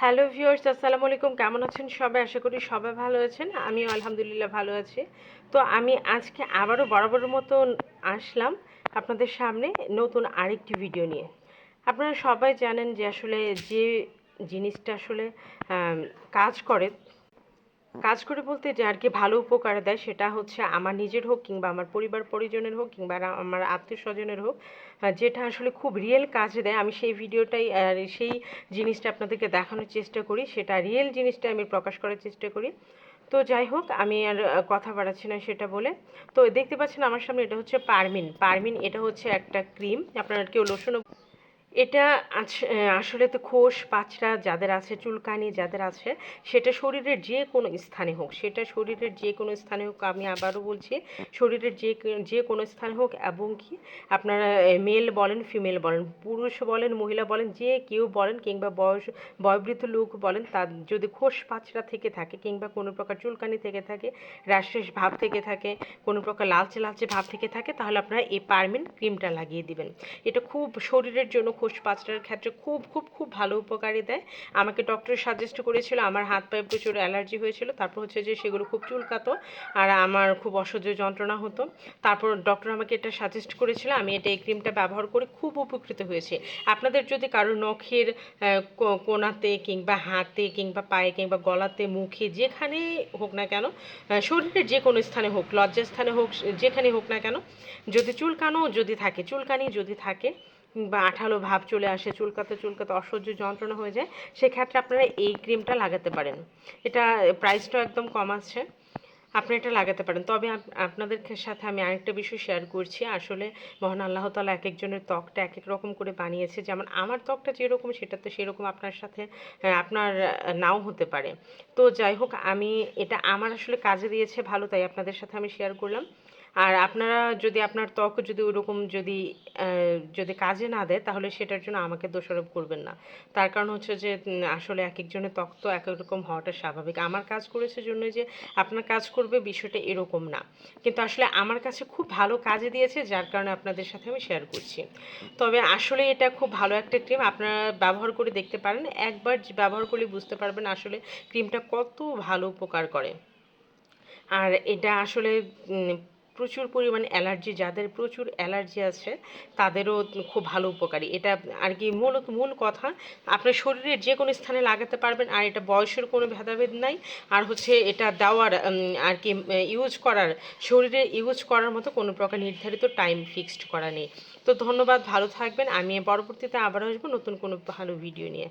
Hello viewers আসসালামু আলাইকুম। কেমন আছেন সবাই? আশা করি সবাই ভালো আছেন। আমিও আলহামদুলিল্লাহ ভালো আছি। তো আমি আজকে আবারও বরাবরের মতো আসলাম আপনাদের সামনে নতুন আরেকটি ভিডিও নিয়ে। আপনারা সবাই জানেন যে আসলে যে জিনিসটা আসলে কাজ করে কাজ করে বলতে যে আর কি ভালো উপকার দেয় সেটা হচ্ছে আমার নিজের হোক কিংবা আমার পরিবার পরিজনের হোক কিংবা আমার আত্মীয় স্বজনের হোক যেটা আসলে খুব রিয়েল কাজ দেয়। আমি সেই ভিডিওটাই আর সেই জিনিসটা আপনাদেরকে দেখানোর চেষ্টা করি, সেটা রিয়েল জিনিসটা আমি প্রকাশ করার চেষ্টা করি। তো যাই হোক, আমি আর কথা বাড়াচ্ছি না সেটা বলে। তো দেখতে পাচ্ছেন আমার সামনে এটা হচ্ছে পারমিন। পারমিন এটা হচ্ছে একটা ক্রিম। আপনারা কেউ লোশনও এটা আসলে তো খোস পাচড়া যাদের আছে, চুলকানি যাদের আছে, সেটা শরীরের যে কোনো স্থানে হোক, সেটা শরীরের যে কোনো স্থানে হোক, আমি আবারও বলছি, শরীরের যে যে কোনো স্থানে হোক, এবং কি আপনারা মেল বলেন ফিমেল বলেন, পুরুষ বলেন, মহিলা বলেন, যে কেউ বলেন, কিংবা বয়স, বয়োবৃদ্ধ লোক বলেন, তার যদি খোস পাচড়া থেকে থাকে, কিংবা কোনো প্রকার চুলকানি থেকে থাকে, র্যাশেস ভাব থেকে থাকে, কোনো প্রকার লালচে লালচে ভাব থেকে থাকে, তাহলে আপনারা এই পারমিন ক্রিমটা লাগিয়ে দিবেন। এটা খুব শরীরের জন্য খোস পাঁচটার ক্ষেত্রে খুব খুব খুব ভালো উপকারী দেয়। আমাকে ডক্টর সাজেস্ট করেছিল, আমার হাত পায়ে প্রচুর অ্যালার্জি হয়েছিল, তারপর হচ্ছে যে সেগুলো খুব চুলকাতো আর আমার খুব অসহ্য যন্ত্রণা হতো। তারপর ডক্টর আমাকে এটা সাজেস্ট করেছিল, আমি এটা এই ক্রিমটা ব্যবহার করে খুব উপকৃত হয়েছে। আপনাদের যদি কারও নখের কোনাতে কিংবা হাতে কিংবা পায়ে কিংবা গলাতে, মুখে যেখানে হোক না কেন শরীরের যে কোনো স্থানে হোক, লজ্জাস্থানে হোক, যেখানে হোক না কেন, যদি চুলকানো যদি থাকে, চুলকানি যদি থাকে বা আঠালো ভাব চলে আসে, চুলকাতে চুলকাতে অসহ্য যন্ত্রণা হয়ে যায়, সেক্ষেত্রে আপনারা এই ক্রিমটা লাগাতে পারেন। এটা প্রাইসটাও একদম কম আছে, আপনি এটা লাগাতে পারেন। তবে আপনাদের সাথে আমি আরেকটা বিষয় শেয়ার করছি। আসলে মহান আল্লাহ তালা এক একজনের ত্বকটা এক এক রকম করে বানিয়েছে। যেমন আমার ত্বকটা যেরকম, সেটা তো সেরকম আপনার সাথে আপনার, নাও হতে পারে। তো যাই হোক, আমি এটা আমার আসলে কাজে দিয়েছে ভালো, তাই আপনাদের সাথে আমি শেয়ার করলাম। আর আপনারা যদি আপনার ত্বক যদি ওরকম যদি যদি কাজে না দেয়, তাহলে সেটার জন্য আমাকে দোষারোপ করবেন না। তার কারণ হচ্ছে যে আসলে এক একজনের ত্বক তো এক রকম হওয়াটা স্বাভাবিক। আমার কাজ করেছে জন্য যে, আপনার কাজ করবে বিষয়টা এরকম না। কিন্তু আসলে আমার কাছে খুব ভালো কাজে দিয়েছে, যার কারণে আপনাদের সাথে আমি শেয়ার করছি। তবে আসলে এটা খুব ভালো একটা ক্রিম আপনারা ব্যবহার করে দেখতে পারেন। একবার ব্যবহার করলে বুঝতে পারবেন আসলে ক্রিমটা কত ভালো উপকার করে। আর এটা আসলে প্রচুর পরিমাণে অ্যালার্জি, যাদের প্রচুর অ্যালার্জি আছে, তাদেরও খুব ভালো উপকারী। এটা আর কি মূলত মূল কথা, আপনার শরীরের যে কোনো স্থানে লাগাতে পারবেন, আর এটা বয়সের কোনো ভেদাভেদ নাই। আর হচ্ছে এটা দেওয়ার আর কি ইউজ করার, শরীরে ইউজ করার মতো কোনো প্রকার নির্ধারিত টাইম ফিক্সড করা নেই। তো ধন্যবাদ, ভালো থাকবেন। আমি পরবর্তীতে আবার আসব নতুন কোনো ভালো ভিডিও নিয়ে।